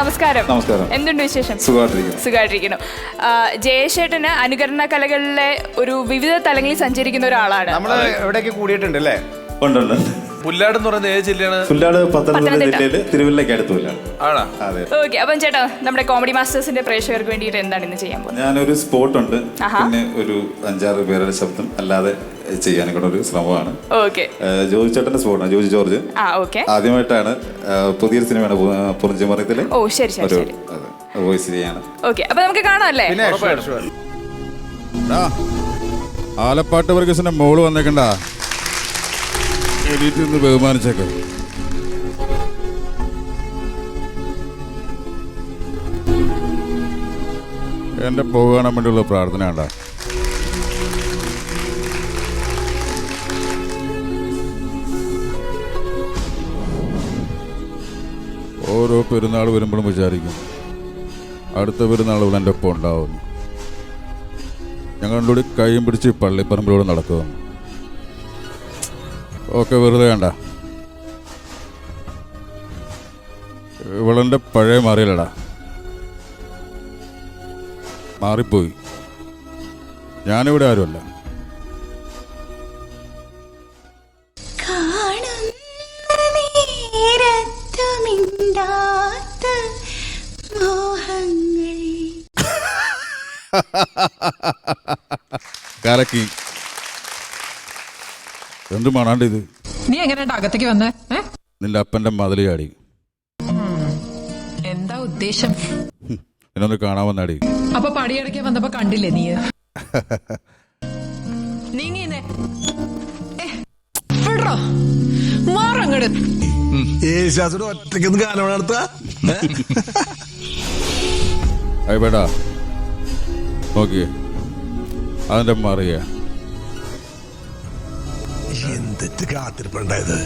നമസ്കാരം. നമസ്കാരം. എന്തുണ്ട് വിശേഷം? സുഖമായിട്ടിരിക്കുന്നു. സുഖമായിട്ടിരിക്കുന്നു. ജയേഷേട്ടന് അനുകരണ കലകളിലെ ഒരു വിവിധ തലങ്ങളിൽ സഞ്ചരിക്കുന്ന ഒരാളാണ്. നമ്മൾ എവിടെയൊക്കെ കൂടിയിട്ടുണ്ട് അല്ലേ ഉണ്ട് ഉണ്ട്. പുല്ലാട് എന്ന് പറയുന്നത് ഏത് ജില്ലയാണ്? പുല്ലാട് പത്തനംതിട്ട പത്തനംതിട്ട. ജില്ലയിൽ തിരുവല്ലയ്ക്ക് അടുത്ത് പുല്ലാണ് ആണോ? അതെ. ഓക്കെ അപ്പം ചേട്ടാ നമ്മുടെ കോമഡി മാസ്റ്റേഴ്സിന്റെ പ്രേക്ഷകർക്ക് വേണ്ടിയിട്ട് എന്താണ് ഇന്ന് ചെയ്യാൻ പോകുന്നത്? ഞാനൊരു സ്പോട്ട് ഉണ്ട് പിന്നെ ഒരു അഞ്ചാറ് പേരുടെ ശബ്ദം. അല്ലാതെ ചെയ്യാനൊക്കെ ഒരു ശ്രമമാണ്. ഓക്കെ. ജോജി ചേട്ടന്റെ സ്പോട്ടാണ് ജോജി ജോർജ്. ആ ഓക്കെ. ആദ്യമായിട്ടാണ് പുതിയൊരു സിനിമയാണ് പുറഞ്ചിമറയത്തിൽ ഓ ശരി ശരി വോയിസ് ചെയ്യാണ്. ഓക്കെ അപ്പൊ നമുക്ക് കാണാമല്ലേ. ആലപ്പാട്ട് വർഗീസിന്റെ മോൾ വന്നേക്കണ്ട. എണീറ്റ് നിന്ന് ബഹുമാനിച്ചേക്ക്. എന്റെ പോകാൻ വേണ്ടിയുള്ള പ്രാർത്ഥന വേണ്ട ഓരോ പെരുന്നാൾ വരുമ്പോഴും വിചാരിക്കും അടുത്ത പെരുന്നാൾ ഇവിടെ എന്റെ ഒപ്പം ഉണ്ടാവുന്നു ഞങ്ങളുടെ കൂടി കൈയും പിടിച്ച് പള്ളിപ്പറമ്പിലൂടെ നടക്കുക ഓക്കെ വെറുതെ വേണ്ട. ഇവളെന്റെ പഴയ മാറിയില്ലടാ. മാറിപ്പോയി. ഞാനിവിടെ ആരുമല്ല. കലക്കി. എന്ത് മണാണ്ട് ഇത്? നീ എങ്ങനെയാ അകത്തേക്ക് വന്നേ? നിന്റെ അപ്പന്റെ മതിൽ ചാടി. എന്താ ഉദ്ദേശം? ഹും, എന്നൊന്ന് കാണാൻ വന്നാടി. അപ്പൊ പടിയടക്കാൻ വന്നപ്പോ കണ്ടില്ലേ നീ? നീങ്ങിന്നേ മാറങ്ങട്. യേശാസുടെ ഒറ്റയ്ക്കൊന്ന് ഗാനം നടത്തുക അയ്യടാ നോക്കിയേ. അതിന്റെ മറിയ എന്തിട്ട് കാത്തിരിപ്പുണ്ടായത്?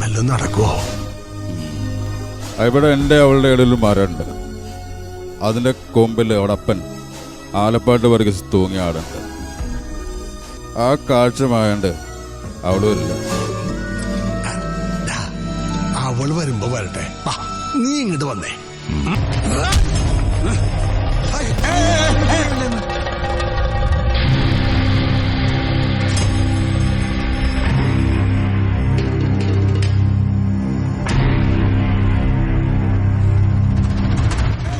മെല്ലെ നടക്കുവോ? ഇവിടെ എന്റെ അവളുടെ ഇടയിൽ മരമുണ്ട്. അതിന്റെ കൊമ്പിൽ അവിടെ അപ്പൻ ആലപ്പാട്ട് വർഗീസ് തൂങ്ങി ആടുണ്ട് ആ കാഴ്ചമായണ്ട് അവിടെ ഇല്ല. അവൾ വരുമ്പോ വരട്ടെ. നീ ഇങ്ങോട്ട് വന്നേ.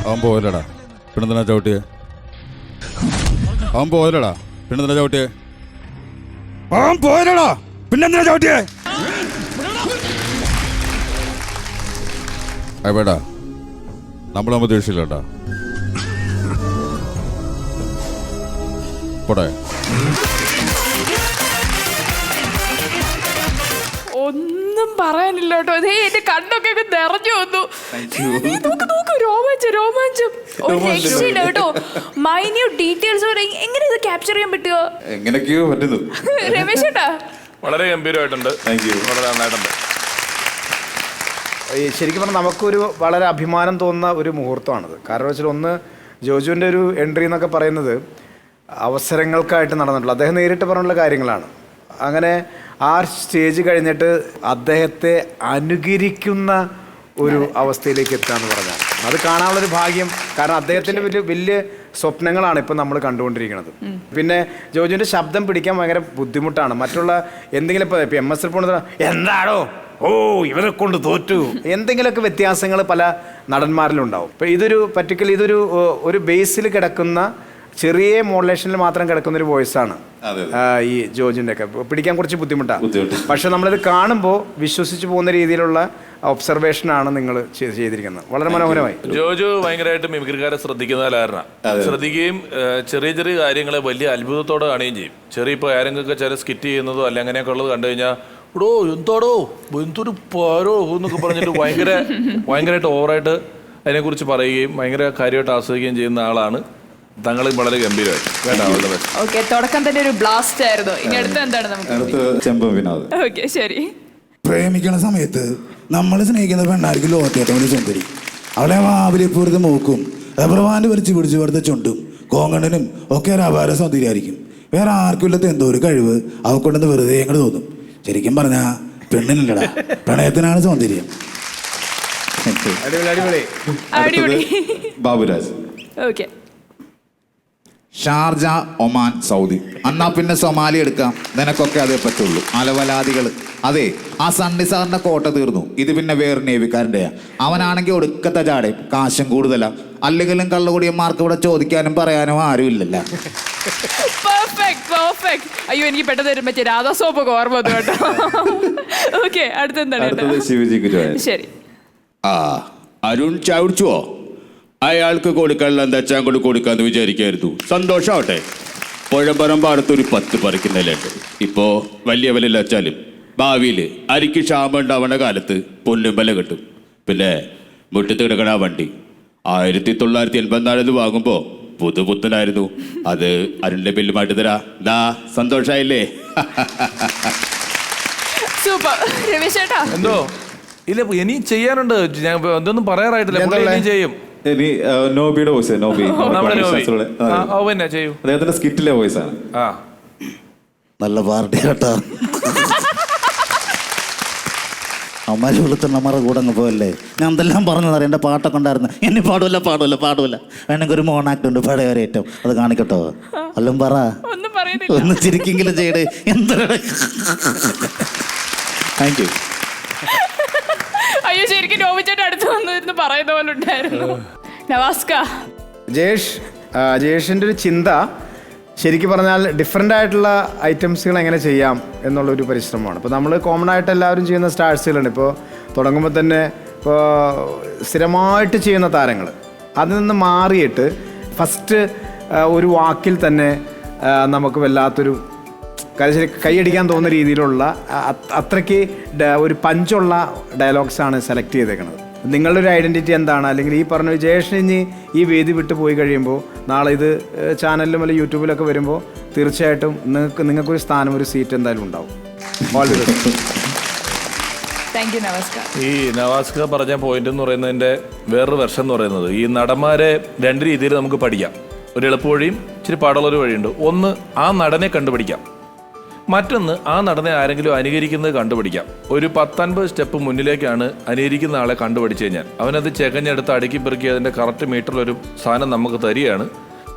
അവൻ പോയല്ലടാ. പിന്നെന്തിനാ ചവിട്ടിയെ? അവൻ പോയല്ലടാ. പിന്നെന്തിനാ ചവിട്ടിയെ? അവൻ പോയല്ലടാ. പിന്നെന്തിനാ ചവിട്ടിയെ? അയ്യടാ നമ്മൾ നമ്മൾ ദേഷ്യമില്ലട്ടാ പോടെ. ഒന്നും പറയാനില്ല കേട്ടോ. ദേ എന്റെ കണ്ണൊക്കെ അങ്ങ് നിറഞ്ഞു വന്നു. നോക്ക് നോക്ക് രോമാഞ്ചം രോമാഞ്ചം. ഒരു രോമാഞ്ചം. രക്ഷയില്ല കേട്ടോ. മൈന്യൂട്ട് ഡീറ്റെയിൽസ് എങ്ങനെ ഇത് ക്യാപ്ചർ ചെയ്യാൻ പറ്റുമോ എങ്ങനെയൊക്കെയോ പറ്റുന്നു. രമേശ് ചേട്ടാ വളരെ ഗംഭീരമായിട്ടുണ്ട്. താങ്ക് യു വളരെ നന്നായിട്ടുണ്ട്. ഈ ശരിക്കും പറഞ്ഞാൽ നമുക്കൊരു വളരെ അഭിമാനം തോന്നുന്ന ഒരു മുഹൂർത്തമാണിത്. കാരണം വെച്ചാൽ ഒന്ന് ജോജുവിന്റെ ഒരു എൻട്രി എന്നൊക്കെ പറയുന്നത് അവസരങ്ങൾക്കായിട്ട് നടന്നിട്ടുള്ള അദ്ദേഹം നേരിട്ട് പറഞ്ഞുള്ള കാര്യങ്ങളാണ്. അങ്ങനെ ആ സ്റ്റേജ് കഴിഞ്ഞിട്ട് അദ്ദേഹത്തെ അനുകരിക്കുന്ന ഒരു അവസ്ഥയിലേക്ക് എത്തുക എന്ന് പറഞ്ഞാൽ അത് കാണാനുള്ളൊരു ഭാഗ്യം. കാരണം അദ്ദേഹത്തിന്റെ വലിയ വലിയ സ്വപ്നങ്ങളാണ് ഇപ്പം നമ്മൾ കണ്ടുകൊണ്ടിരിക്കുന്നത്. പിന്നെ ജോജുവിന്റെ ശബ്ദം പിടിക്കാൻ ഭയങ്കര ബുദ്ധിമുട്ടാണ്. മറ്റുള്ള എന്തെങ്കിലും ഇപ്പോൾ ഇപ്പം എം എസ് റിപ്പോർട്ട് എന്താണോ ഓ ഇവരെ കൊണ്ട് തോറ്റു. എന്തെങ്കിലുമൊക്കെ വ്യത്യാസങ്ങൾ പല നടന്മാരിലുണ്ടാവും. ഇപ്പം ഇതൊരു പർട്ടിക്കുലർ ഇതൊരു ഒരു ബേസിൽ കിടക്കുന്ന ചെറിയ മോഡുലേഷനിൽ മാത്രം കിടക്കുന്ന ഒരു വോയിസാണ്. ആണ് അതെ. ഈ ജോജിന്റെ ഒക്കെ. പിടിക്കാൻ കുറച്ച് ബുദ്ധിമുട്ടാണ് ബുദ്ധിമുട്ട്. പക്ഷെ നമ്മളിത് കാണുമ്പോൾ വിശ്വസിച്ച് പോകുന്ന രീതിയിലുള്ള ഒബ്സർവേഷൻ ആണ് നിങ്ങൾ ചെയ്തിരിക്കുന്നത്. വളരെ മനോഹരമായി. ജോജു ഭയങ്കരമായിട്ട് മിമിക്രിക്കാരെ ശ്രദ്ധിക്കുന്ന കാരണമാണ് ശ്രദ്ധിക്കുകയും ചെറിയ ചെറിയ കാര്യങ്ങളെ വലിയ അത്ഭുതത്തോടെ കാണുകയും ചെയ്യും. ചെറിയ ഇപ്പോൾ ആരെങ്കിലൊക്കെ ചില സ്കിറ്റ് ചെയ്യുന്നതോ അല്ല അങ്ങനെയൊക്കെ ഉള്ളത് കണ്ടു കഴിഞ്ഞാൽ ഇടോ എന്താടോ? എന്തൊരു പാരോ? എന്നൊക്കെ പറഞ്ഞിട്ട് ഭയങ്കര ഭയങ്കരമായിട്ട് ഓവറായിട്ട് അതിനെക്കുറിച്ച് പറയുകയും ഭയങ്കര കാര്യമായിട്ട് ആസ്വദിക്കുകയും ചെയ്യുന്ന ആളാണ്. തങ്ങൾ വളരെ ഗംഭീരമായി. വേണ്ട അവളുടെ ബെസ്റ്റ് ഓക്കെ തുടക്കം തന്നെ ഒരു ബ്ലാസ്റ്റ് ആയിരുന്നു. ഇനി അടുത്ത എന്താണ് നമുക്ക്? അടുത്ത് ചെമ്പം വിനോദ്. ഓക്കെ ശരി. പ്രേമിക്കണ സമയത്ത് നമ്മൾ സ്നേഹിക്കുന്ന പെണ്ണായിരിക്കും ലോകത്തെ ഏറ്റവും വലിയ സുന്ദരി. അവളെ വാവിലിപ്പൂരത്ത് മൂക്കും റബ്രവാന്റെ വലിച്ചു പിടിച്ച് കൊടുത്ത ചുണ്ടും കോങ്ങണ്ണനും ഒക്കെ ഒരു അപാര സൗന്ദര്യമായിരിക്കും വേറെ ആർക്കും ഇല്ലാത്ത എന്തോ ഒരു കഴിവ് അവക്കൊണ്ടെന്ന് വെറുതെ അങ്ങോട്ട് തോന്നും. ശരിക്കും പറഞ്ഞാ പെണ്ണിനില്ലടാ പ്രണയത്തിനാണ് സൗന്ദര്യം. അടിപൊളി അടിപൊളി. അടിപൊളി. Baburaj. Okay Sharjah Oman Saudi. അന്നാ പിന്നെ സൊമാലി എടുക്കാം. നിനക്കൊക്കെ അതേ പറ്റുള്ളൂ. അലവലാദികൾ. അതെ ആ സണ്ണി സാറിന്റെ കോട്ട തീർന്നു. ഇത് പിന്നെ വേറെ നേവിക്കാരന്റെയാ. അവനാണെങ്കിൽ ഒടുക്കത്തെ ചാടേ. കാശും കൂടുതലാ. അല്ലെങ്കിലും കള്ളുകുടിയന്മാർക്ക് ഇവിടെ ചോദിക്കാനും പറയാനും ആരും ഇല്ലല്ലോ പെർഫെക്റ്റ് പെർഫെക്റ്റ് അയ്യോ എനിക്ക് പെട്ടെന്ന് മറ്റേ രാധാ ഓർമ്മ വന്നു കേട്ടോ. ഓക്കെ അടുത്തെന്താണ് അടുത്തത് കേട്ടോ? ശിവജി ശരി. ആ അരുൺ ചവിടിച്ചുവോ അയാൾക്ക് കൊടുക്കാനുള്ള എന്താ വെച്ചാൽ അങ്ങോട്ട് കൊടുക്കാന്ന് വിചാരിക്കായിരുന്നു. സന്തോഷാവട്ടെ. പുഴമ്പറമ്പ് അടുത്തൊരു പത്ത് പറിക്കുന്നില്ലുണ്ട് ഇപ്പോ വലിയ വില വെച്ചാലും ഭാവിയിൽ അരിക്ക് ക്ഷാമം ഉണ്ടാവുന്ന കാലത്ത് പൊന്നും വില കിട്ടും. പിന്നെ മുറ്റത്ത് കിടക്കണ വണ്ടി. ആയിരത്തി തൊള്ളായിരത്തി എൺപത്തിനാലിൽ വാങ്ങുമ്പോ പുതുപുത്തനായിരുന്നു അത് അരുണിന്റെ ബില്ലുമായിട്ട് തരാ. ദാ സന്തോഷായില്ലേ? സൂപ്പർ. രമേശ് ചേട്ടാ. എന്തോ? ഇല്ല ഇനി ചെയ്യാനുണ്ട്. ഞാൻ എന്തൊന്നും പറയാറായിട്ടില്ല. ചെയ്യും. ഇനി നോബിയുടെ വോയിസ് നോബി. നമ്മുടെ നോവി ആ, അതെ. ഓ പിന്നെ ചെയ്യൂ? അദ്ദേഹത്തിന്റെ സ്കിറ്റിലെ വോയിസ് ആണ്. ആ. നല്ല പാർട്ടി കേട്ടോ. അമ്മാരി വെളുത്തുള്ളമാരുടെ കൂടെ അങ്ങ് പോയല്ലേ ഞാൻ എന്തെല്ലാം പറഞ്ഞതറിയാം എന്റെ പാട്ടൊക്കെ ഉണ്ടായിരുന്നു. എന്നെ പാടൂല പാടൂല പാടൂല. വേണമെങ്കിൽ ഒരു മോണാക്ട് ഉണ്ട് പഴയ ഒരു ഏറ്റവും. അത് കാണിക്കട്ടോ. അല്ലും പറ. ഒന്നും പറയുന്നില്ല ഒന്ന് ചിരിക്കെങ്കിലും ചെയ്യേ. എന്താണ് താങ്ക് യു അയ്യോ ശരിക്കും നോവിച്ചേട്ടൻ അടുത്ത് വന്നിരുന്ന് പറയുന്ന പോലെ ഉണ്ടായിരുന്നു. നവാസ്ക. ജയേഷ് ആ, ഒരു ചിന്ത ശരിക്കും പറഞ്ഞാൽ ഡിഫറെന്റ് ആയിട്ടുള്ള ഐറ്റംസുകൾ എങ്ങനെ ചെയ്യാം എന്നുള്ളൊരു പരിശ്രമമാണ്. ഇപ്പോൾ നമ്മൾ കോമൺ ആയിട്ട് എല്ലാവരും ചെയ്യുന്ന സ്റ്റാർസുകളുണ്ട് ഇപ്പോൾ തുടങ്ങുമ്പോൾ തന്നെ ഇപ്പോൾ സ്ഥിരമായിട്ട് ചെയ്യുന്ന താരങ്ങൾ. അതിൽ നിന്ന് മാറിയിട്ട് ഫസ്റ്റ് ഒരു വാക്കിൽ തന്നെ നമുക്ക് വല്ലാത്തൊരു കാര്യം കൈയടിക്കാൻ തോന്നുന്ന രീതിയിലുള്ള അത്രയ്ക്ക് ഒരു പഞ്ചുള്ള ഡയലോഗ്സ് ആണ് സെലക്ട് ചെയ്തേക്കുന്നത് നിങ്ങളുടെ ഒരു ഐഡന്റിറ്റി എന്താണ്? അല്ലെങ്കിൽ ഈ പറഞ്ഞ ജയേഷൻ ഇനി ഈ വേദി വിട്ട് പോയി കഴിയുമ്പോൾ നാളെ ഇത് ചാനലിലും അല്ലെങ്കിൽ യൂട്യൂബിലൊക്കെ വരുമ്പോൾ തീർച്ചയായിട്ടും നിങ്ങൾക്ക് നിങ്ങൾക്കൊരു സ്ഥാനം ഒരു സീറ്റ് എന്തായാലും ഉണ്ടാവും. ഓൾ ദി ബെസ്റ്റ് ഈ നവാസ്ക പറഞ്ഞ പോയിന്റ് എന്ന് പറയുന്നതിന്റെ വേറൊരു വെർഷൻ എന്ന് പറയുന്നത് ഈ നടന്മാരെ രണ്ട് രീതിയിൽ നമുക്ക് പഠിക്കാം. ഒരു എളുപ്പവഴിയും ഇച്ചിരി പാടുള്ളൊരു വഴിയുണ്ട്. ഒന്ന് ആ നടനെ കണ്ടുപിടിക്കാം. മറ്റൊന്ന് ആ നടനെ ആരെങ്കിലും അനുകരിക്കുന്നത് കണ്ടുപിടിക്കാം. ഒരു പത്തൊൻപത് സ്റ്റെപ്പ് മുന്നിലേക്കാണ് അനുകരിക്കുന്ന ആളെ കണ്ടുപിടിച്ച് കഴിഞ്ഞാൽ. അവനത് ചെകഞ്ഞെടുത്ത് അടുക്കി പെറുക്കി അതിന്റെ കറക്റ്റ് മീറ്ററിലൊരു സാധനം നമുക്ക് തരികയാണ്.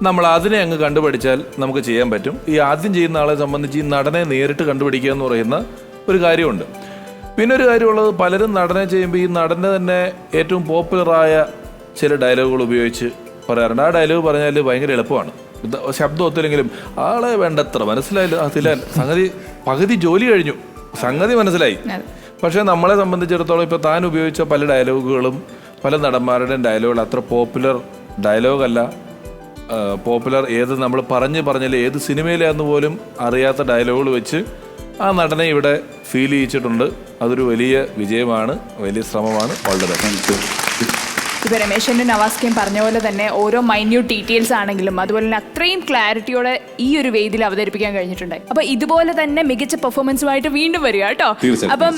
നമ്മൾ അതിനെ അങ്ങ് കണ്ടുപിടിച്ചാൽ നമുക്ക് ചെയ്യാൻ പറ്റും. ഈ ആദ്യം ചെയ്യുന്ന ആളെ സംബന്ധിച്ച് ഈ നടനെ നേരിട്ട് കണ്ടുപിടിക്കുക എന്ന് പറയുന്ന ഒരു കാര്യമുണ്ട്. പിന്നെ ഒരു കാര്യമുള്ളത് പലരും നടനെ ചെയ്യുമ്പോൾ ഈ നടനെ തന്നെ ഏറ്റവും പോപ്പുലറായ ചില ഡയലോഗുകൾ ഉപയോഗിച്ച് പറയാറുണ്ട്. ആ ഡയലോഗ് പറഞ്ഞാൽ ഭയങ്കര എളുപ്പമാണ്. ശബ്ദം ഒത്തില്ലെങ്കിലും ആളെ വേണ്ടത്ര. മനസ്സിലായില്ല? അതില്ലാൻ തിലാൻ സംഗതി പകുതി ജോലി കഴിഞ്ഞു. സംഗതി മനസ്സിലായി. പക്ഷേ നമ്മളെ സംബന്ധിച്ചിടത്തോളം ഇപ്പോൾ താൻ ഉപയോഗിച്ച പല ഡയലോഗുകളും പല നടന്മാരുടെയും ഡയലോഗുകൾ അത്ര പോപ്പുലർ ഡയലോഗല്ല. പോപ്പുലർ ഏത് നമ്മൾ പറഞ്ഞ് പറഞ്ഞാൽ ഏത് സിനിമയിലാന്ന് പോലും അറിയാത്ത ഡയലോഗുകൾ വെച്ച് ആ നടനെ ഇവിടെ ഫീൽ ചെയ്യിച്ചിട്ടുണ്ട്. അതൊരു വലിയ വിജയമാണ് വലിയ ശ്രമമാണ്. വളരെ ഇപ്പൊ രമേശന്റെ നവാസ്കയും പറഞ്ഞ പോലെ തന്നെ ഓരോ മൈന്യൂട്ട് ഡീറ്റെയിൽസ് ആണെങ്കിലും അതുപോലെ തന്നെ അത്രയും ക്ലാരിറ്റിയോടെ ഈ ഒരു വേദിയിൽ അവതരിപ്പിക്കാൻ കഴിഞ്ഞിട്ടുണ്ട്. അപ്പോൾ ഇതുപോലെ തന്നെ മികച്ച പെർഫോമൻസുമായിട്ട് വീണ്ടും വരിക കേട്ടോ. അപ്പം